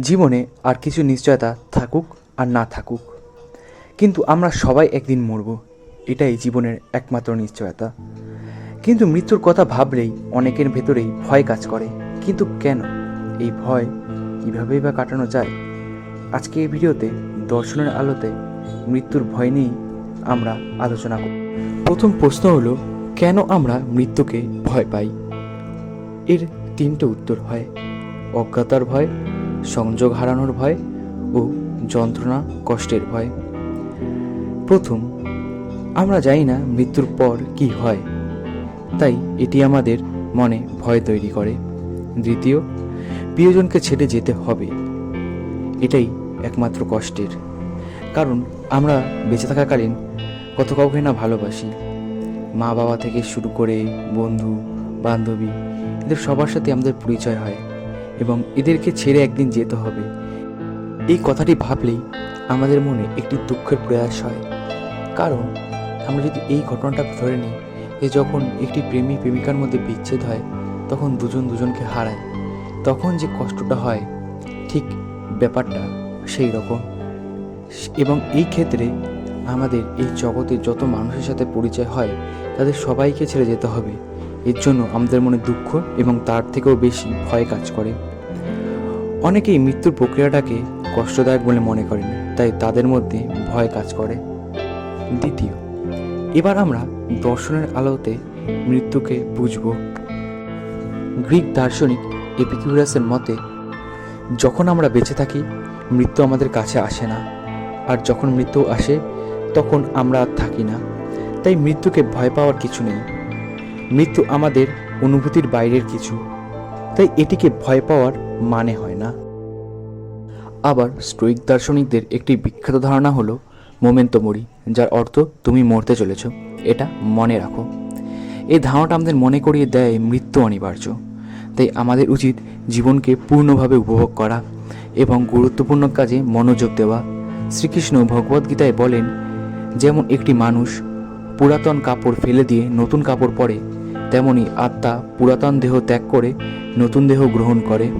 জীবনে আর কিছু নিশ্চয়তা থাকুক আর না থাকুক। কিন্তু আমরা সবাই একদিন মরব, এটাই জীবনের একমাত্র নিশ্চয়তা। কিন্তু মৃত্যুর কথা ভাবলেই অনেকের ভেতরেই ভয় কাজ করে। কিন্তু কেন? এই ভয় কীভাবেই বা কাটানো যায়? আজকে এই ভিডিওতে দর্শনের আলোতে মৃত্যুর ভয় নিয়েই আমরা আলোচনা করব। প্রথম প্রশ্ন হলো, কেন আমরা মৃত্যুকে ভয় পাই? এর তিনটে উত্তর হয়, অজ্ঞাতার ভয় সংযোগ হারানোর ভয় ও যন্ত্রণা কষ্টের ভয়। প্রথম, আমরা জানি না মৃত্যুর পর কি হয়। তাই এটি আমাদের মনে ভয় তৈরি করে। দ্বিতীয়, প্রিয়জনকে ছেড়ে যেতে হবে। এটাই একমাত্র কষ্টের। কারণ আমরা বেঁচে থাকাকালীন কত কাউকে না ভালোবাসি। মা বাবা থেকে শুরু করে বন্ধু, বান্ধবী, এদের সবার সাথে আমাদের পরিচয় হয়। এবং এদেরকে ছেড়ে একদিন যেতে হবে। এই কথাটি ভাবলেই আমাদের মনে একটি দুঃখের প্রয়াস হয়। কারণ আমরা যদি এই ঘটনাটা ধরে নিই, যে যখন একটি প্রেমী প্রেমিকার মধ্যে বিচ্ছেদ হয়, তখন দুজন দুজনকে হারায়। তখন যে কষ্টটা হয়, ঠিক ব্যাপারটা সেই রকম। এবং এই ক্ষেত্রে আমাদের এই জগতে যত মানুষের সাথে পরিচয় হয়, তাদের সবাইকে ছেড়ে যেতে হবে। এর জন্য আমাদের মনে দুঃখ এবং তার থেকেও বেশি ভয় কাজ করে। অনেকেই মৃত্যুর প্রক্রিয়াটাকে কষ্টদায়ক বলে মনে করেন, তাই তাদের মধ্যে ভয় কাজ করে। দ্বিতীয়, এবার আমরা দর্শনের আলোতে মৃত্যুকে বুঝব। গ্রিক দার্শনিক এপিকিউরাসের মতে, যখন আমরা বেঁচে থাকি, মৃত্যু আমাদের কাছে আসে না। আর যখন মৃত্যু আসে, তখন আমরা আর থাকি না। তাই মৃত্যুকে ভয় পাওয়ার কিছু নেই। মৃত্যু আমাদের অনুভূতির বাইরের কিছু। তাই এটিকে ভয় পাওয়ার মানে হয় না। আবার স্টোইক দার্শনিকদের একটি বিখ্যাত ধারণা হলো মোমেন্তো মরি যার অর্থ, তুমি মরতে চলেছ এটা মনে রাখো। এই ধারণাটা আমাদের মনে করিয়ে দেয় মৃত্যু অনিবার্য। তাই আমাদের উচিত জীবনকে পূর্ণভাবে উপভোগ করা এবং গুরুত্বপূর্ণ কাজে মনোযোগ দেওয়া। শ্রীকৃষ্ণ ভগবদ্গীতায় বলেন, যেমন একটি মানুষ পুরাতন কাপড় ফেলে দিয়ে নতুন কাপড় পরে তেমনি আত্মা পুরাতন দেহ ত্যাগ করে নতুন দেহ গ্রহণ করে।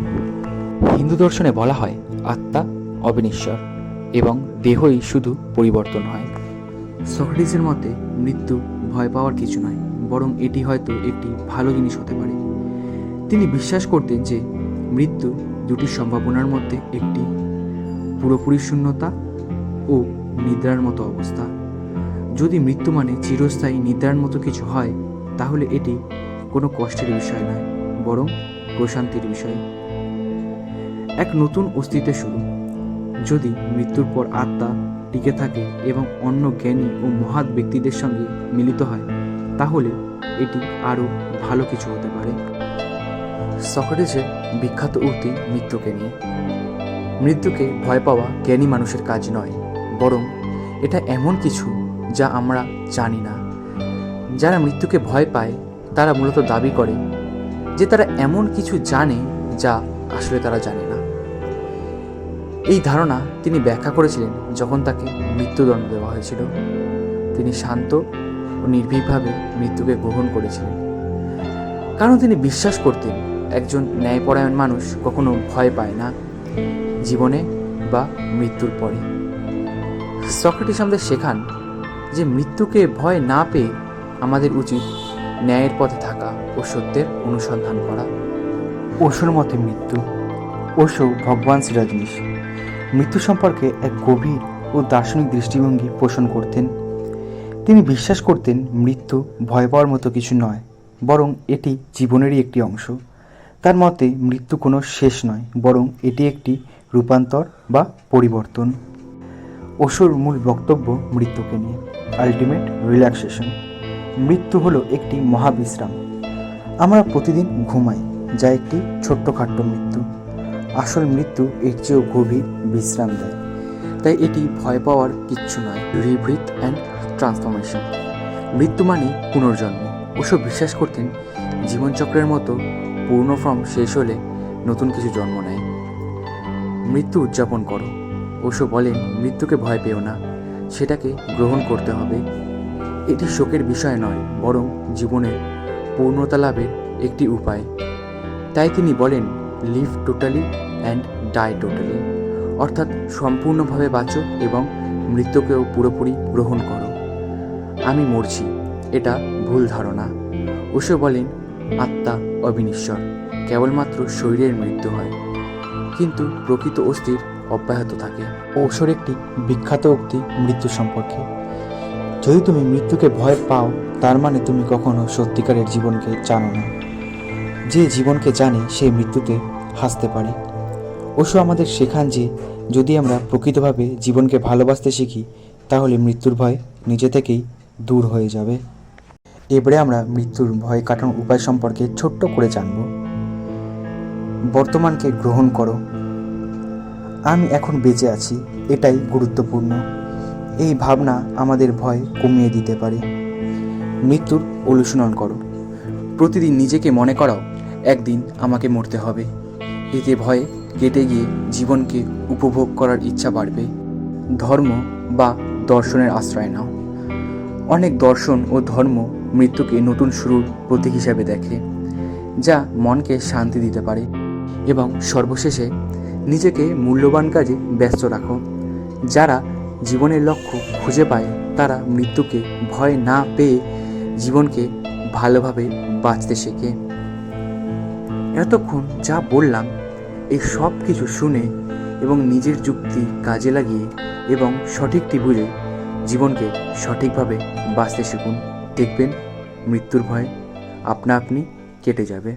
হিন্দু দর্শনে বলা হয়, আত্মা অবিনিশ্বর এবং দেহই শুধু পরিবর্তন হয়। সক্রেটিসের মতে, মৃত্যু ভয় পাওয়ার কিছু নয়, বরং এটি হয়তো একটি ভালো জিনিস হতে পারে। তিনি বিশ্বাস করতেন যে, মৃত্যু দুটি সম্ভাবনার মধ্যে একটি, পুরোপুরি শূন্যতা ও নিদ্রার মতো অবস্থা। যদি মৃত্যু মানে চিরস্থায়ী নিদ্রার মতো কিছু হয় তাহলে এটি কোনো কষ্টের বিষয় নয়, বরং প্রশান্তির বিষয়। এক নতুন অস্তিত্বের শুরু। যদি মৃত্যুর পর আত্মা টিকে থাকে এবং অন্য জ্ঞানী ও মহাৎ ব্যক্তিদের সঙ্গে মিলিত হয়, তাহলে এটি আরও ভালো কিছু হতে পারে। সক্রেটিসের বিখ্যাত উক্তি মৃত্যুকে নিয়ে। মৃত্যুকে ভয় পাওয়া জ্ঞানী মানুষের কাজ নয়, বরং এটা এমন কিছু যা আমরা জানি না। যারা মৃত্যুকে ভয় পায়, তারা মূলত দাবি করে যে তারা এমন কিছু জানে যা আসলে তারা জানে না। এই ধারণা তিনি ব্যাখ্যা করেছিলেন যখন তাকে মৃত্যুদণ্ড দেওয়া হয়েছিল। তিনি শান্ত ও নির্ভীকভাবে মৃত্যুকে গ্রহণ করেছিলেন। কারণ তিনি বিশ্বাস করতেন একজন ন্যায়পরায়ণ মানুষ কখনো ভয় পায় না জীবনে বা মৃত্যুর পরে। সক্রেটিস আমাদের শেখান যে মৃত্যুকে ভয় না পেয়ে আমাদের উচিত ন্যায়ের পথে থাকা ও সত্যের অনুসন্ধান করা। ওশোর মতে মৃত্যু ওশো ভগবান শ্রীরজনীশ মৃত্যু সম্পর্কে এক গভীর ও দার্শনিক দৃষ্টিভঙ্গি পোষণ করতেন। তিনি বিশ্বাস করতেন মৃত্যু ভয় পাওয়ার মতো কিছু নয়, বরং এটি জীবনেরই একটি অংশ। তার মতে মৃত্যু কোনো শেষ নয়, বরং এটি একটি রূপান্তর বা পরিবর্তন। ওশোর মূল বক্তব্য মৃত্যুকে নিয়ে আলটিমেট রিল্যাক্সেশন মৃত্যু হলো একটি মহাবিশ্রাম। আমরা প্রতিদিন ঘুমাই, যা একটি ছোট্টখাট্ট মৃত্যু। আসল মৃত্যু এর চেয়েও গভীর বিশ্রাম দেয়। তাই এটি ভয় পাওয়ার কিচ্ছু নয়। রিব্রিথ অ্যান্ড ট্রান্সফরমেশন মৃত্যু মানে পুনর্জন্ম। ওসব বিশ্বাস করতেন জীবনচক্রের মতো পূর্ণ ফর্ম শেষ হলে নতুন কিছু জন্ম নেয়। মৃত্যু উদযাপন করো। ওসব বলেন, মৃত্যুকে ভয় পেও না। সেটাকে গ্রহণ করতে হবে। এটি শোকের বিষয় নয়, বরং জীবনের পূর্ণতা লাভের একটি উপায়। তাই তিনি বলেন, live totally and die totally. অর্থাৎ সম্পূর্ণভাবে বাঁচো এবং মৃত্যুকেও পুরোপুরি গ্রহণ করো। আমি মরছি, এটা ভুল ধারণা। ওসে বলেন আত্মা অবিনিশ্বর, কেবলমাত্র শরীরের মৃত্যু হয়, কিন্তু প্রকৃত অস্থির অব্যাহত থাকে। ওসর একটি বিখ্যাত উক্তি মৃত্যু সম্পর্কে। যদি তুমি মৃত্যুকে ভয় পাও, তার মানে তুমি কখনো সত্যিকারের জীবনকে জানো না। যে জীবনকে জানে, সে মৃত্যুতে হাসতে পারে। ওসো আমাদের শেখান যে, যদি আমরা প্রকৃতভাবে জীবনকে ভালোবাসতে শিখি, তাহলে মৃত্যুর ভয় নিজে থেকেই দূর হয়ে যাবে। এবারে আমরা মৃত্যুর ভয় কাটানোর উপায় সম্পর্কে ছোট্ট করে জানব। বর্তমানকে গ্রহণ করো। আমি এখন বেঁচে আছি, এটাই গুরুত্বপূর্ণ। এই ভাবনা আমাদের ভয় কমিয়ে দিতে পারে। মৃত্যুর অনুশীলন করো। প্রতিদিন নিজেকে মনে করাও, একদিন আমাকে মরতে হবে। এতে ভয়ে কেটে গিয়ে জীবনকে উপভোগ করার ইচ্ছা বাড়বে। ধর্ম বা দর্শনের আশ্রয় নাও। অনেক দর্শন ও ধর্ম মৃত্যুকে নতুন শুরুর প্রতীক হিসাবে দেখে, যা মনকে শান্তি দিতে পারে এবং সর্বশেষে নিজেকে মূল্যবান কাজে ব্যস্ত রাখো, যারা জীবনের লক্ষ্য খুঁজে পায় তারা মৃত্যুকে ভয় না পেয়ে জীবনকে ভালোভাবে বাঁচতে শেখে। এতক্ষণ যা বললাম, এই সব কিছু শুনে এবং নিজের যুক্তি কাজে লাগিয়ে এবং সঠিকটি বুঝে জীবনকে সঠিকভাবে বাঁচতে শিখুন। দেখবেন মৃত্যুর ভয় আপনা আপনি কেটে যাবে।